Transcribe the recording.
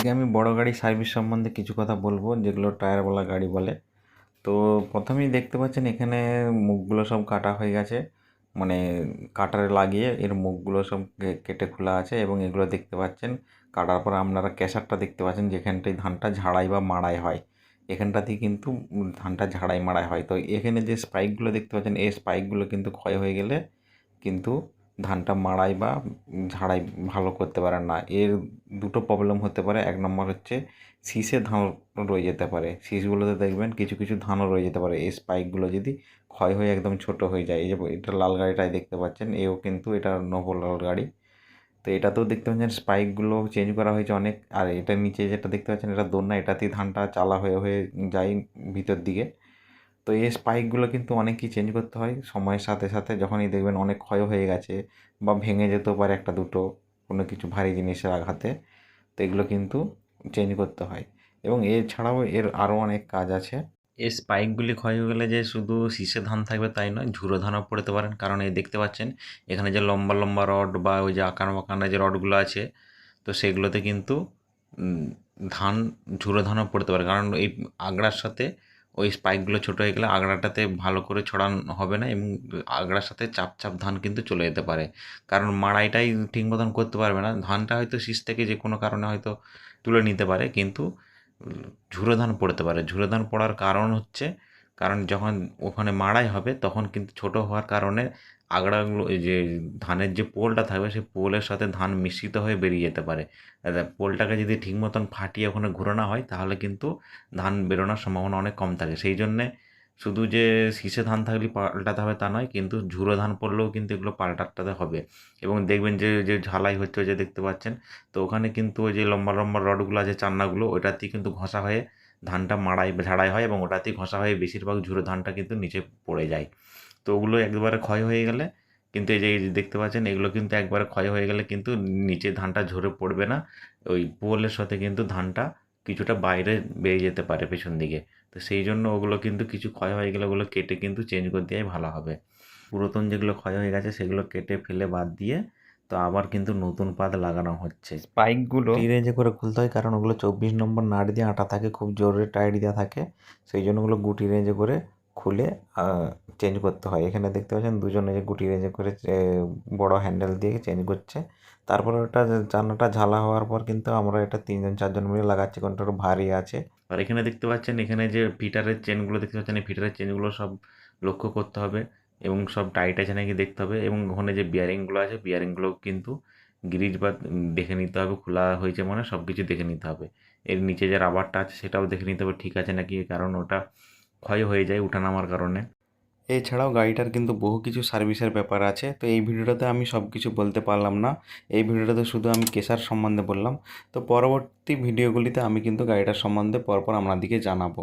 আজকে আমি বড় গাড়ি সার্ভিস সম্বন্ধে কিছু কথা বলব, যেগুলো টায়ারওয়ালা গাড়ি বলে। তো প্রথমেই দেখতে পাচ্ছেন এখানে মুখগুলো সব কাটা হয়ে গেছে মানে কাটারে লাগিয়ে এর মুখগুলো সব কেটে খোলা আছে এবং এগুলো দেখতে পাচ্ছেন। কাটার পর আপনারা ক্যাসারটা দেখতে পাচ্ছেন, যেখানটায় ধানটা ঝাড়াই বা মাড়াই হয়। এখানটাতেই কিন্তু ধানটা ঝাড়াই মাড়াই হয়। তো এখানে যে স্পাইকগুলো দেখতে পাচ্ছেন, এই স্পাইকগুলো কিন্তু ক্ষয় হয়ে গেলে কিন্তু ধানটা মাড়াই বা ঝাড়াই ভালো করতে পারে না। এর দুটো প্রবলেম হতে পারে। এক নম্বর হচ্ছে শীষে ধান রয়ে যেতে পারে। শীষগুলোতে দেখবেন কিছু কিছু ধানও রয়ে যেতে পারে। এই স্পাইকগুলো যদি ক্ষয় হয়ে একদম ছোট হয়ে যায়, এই যে এটা লাল গাড়িটাই দেখতে পাচ্ছেন, এও কিন্তু এটা নবো লাল গাড়ি। তো এটাতেও দেখতে পাচ্ছেন স্পাইকগুলো চেঞ্জ করা হয়েছে অনেক। আর এটা নিচে যেটা দেখতে পাচ্ছেন, এটা দোলনা, এটাতেই ধানটা চালা হয়ে হয়ে যায় ভিতর দিকে। তো এই স্পাইকগুলো কিন্তু অনেকই চেঞ্জ করতে হয়। সময়ের সাথে সাথে যখনই দেখবেন অনেক ক্ষয় হয়ে গেছে বা ভেঙে যেতেও পারে একটা দুটো, কোনো কিছু ভারী জিনিসের আঘাতে, তো এগুলো কিন্তু চেঞ্জ করতে হয়। এবং এছাড়াও এর আরও অনেক কাজ আছে। এই স্পাইকগুলি ক্ষয় হয়ে গেলে যে শুধু শীষে ধান থাকবে তাই নয় ঝুরো ধানও পড়তে পারেন। কারণ এই দেখতে পাচ্ছেন, এখানে যে লম্বা লম্বা রড বা ওই যে আকার বাঁকানো যে রডগুলো আছে, তো সেগুলোতে কিন্তু ধান ঝুরো ধানও পড়তে পারে। কারণ এই আগড়ার সাথে ওই স্পাইকগুলো ছোটো হয়ে গেলে আগড়াটাতে ভালো করে ছড়ানো হবে না এবং আগড়ার সাথে চাপ চাপ ধান কিন্তু চলে যেতে পারে। কারণ মাড়াইটাই ঠিক মতন করতে পারবে না। ধানটা হয়তো শীষ থেকে যে কোনো কারণে হয়তো তুলে নিতে পারে, কিন্তু ঝুরো ধান পড়তে পারে। ঝুরো ধান পড়ার কারণ হচ্ছে, কারণ যখন ওখানে মাড়াই হবে, তখন কিন্তু ছোট হওয়ার কারণে আগড়াগুলো যে ধানের যে পোলটা থাকবে, সেই পোলের সাথে ধান মিশ্রিত হয়ে বেরিয়ে যেতে পারে। পোলটাকে যদি ঠিক মতন ফাটিয়ে ওখানে ঘোরানো হয়, তাহলে কিন্তু ধান বেরোনোর সম্ভাবনা অনেক কম থাকে। সেই জন্যে শুধু যে শীষে ধান থাকলে পাল্টাতে হবে তা নয়, কিন্তু ঝুরো ধান পড়লেও কিন্তু এগুলো পাল্টাতে হবে। এবং দেখবেন যে যে ঝালাই হচ্ছে যে দেখতে পাচ্ছেন, তো ওখানে কিন্তু ওই যে লম্বা লম্বা রডগুলো আছে, চান্নাগুলো, ওইটাতেই কিন্তু ঘষা হয়ে ধানটা মাড়াই, ঝাড়াই হয় এবং ওটাতেই ঘষা হয়ে বেশিরভাগ ঝুরো ধানটা কিন্তু নিচে পড়ে যায়। তো ওগুলো একবারে ক্ষয় হয়ে গেলে কিন্তু এই যে দেখতে পাচ্ছেন এগুলো কিন্তু একবারে ক্ষয় হয়ে গেলে কিন্তু নিচে ধানটা ঝরে পড়বে না। ওই পোলের সাথে কিন্তু ধানটা কিছুটা বাইরে বেরিয়ে যেতে পারে পেছন দিকে। তো সেই জন্য ওগুলো কিন্তু কিছু ক্ষয় হয়ে গেলে ওগুলো কেটে কিন্তু চেঞ্জ করে দেওয়াই ভালো হবে। পুরাতন যেগুলো ক্ষয় হয়ে গেছে সেগুলো কেটে ফেলে বাদ দিয়ে তো আবার কিন্তু নতুন পাত লাগানো হচ্ছে। স্পাইকগুলো রেঞ্জে করে খুলতে হয় কারণ ওগুলো চব্বিশ নম্বর নাট দিয়ে আটা থাকে খুব জোরে টাইট দেওয়া থাকে। সেই জন্য ওগুলো গুটি রেঞ্জে করে খুলে চেঞ্জ করতে হয়। এখানে দেখতে পাচ্ছেন দুজনে যে গুটি রেঞ্জে করে বড় হ্যান্ডেল দিয়ে চেঞ্জ করছে। তারপর ওটা জানাটা ঝালা হওয়ার পর কিন্তু আমরা এটা তিনজন, চারজন মিলে লাগাচ্ছি কারণটা একটু ভারী আছে। আর এখানে দেখতে পাচ্ছেন, এখানে যে ফিটারের চেনগুলো দেখতে পাচ্ছেন, এই ফিটারের চেনগুলো সব লক্ষ্য করতে হবে এবং সব টাইট আছে নাকি দেখতে হবে এবং ওখানে যে বিয়ারিংগুলো আছে বিয়ারিংগুলো কিন্তু গ্রিজ বা দেখে নিতে হবে, খোলা হয়েছে মানে সব কিছু দেখে নিতে হবে। এর নিচে যে রাবারটা আছে সেটাও দেখে নিতে হবে, ঠিক আছে নাকি? কারণ ওটা ক্ষয় হয়ে যায় উঠানামার কারণে। এছাড়াও গাড়িটার কিন্তু বহু কিছু সার্ভিসের ব্যাপার আছে। তো এই ভিডিওটাতে আমি সব কিছু বলতে পারলাম না। এই ভিডিওটাতে শুধু আমি কেসার সম্বন্ধে বললাম। তো পরবর্তী ভিডিওগুলিতে আমি কিন্তু গাড়িটার সম্বন্ধে পরপর আপনাদেরকে জানাব।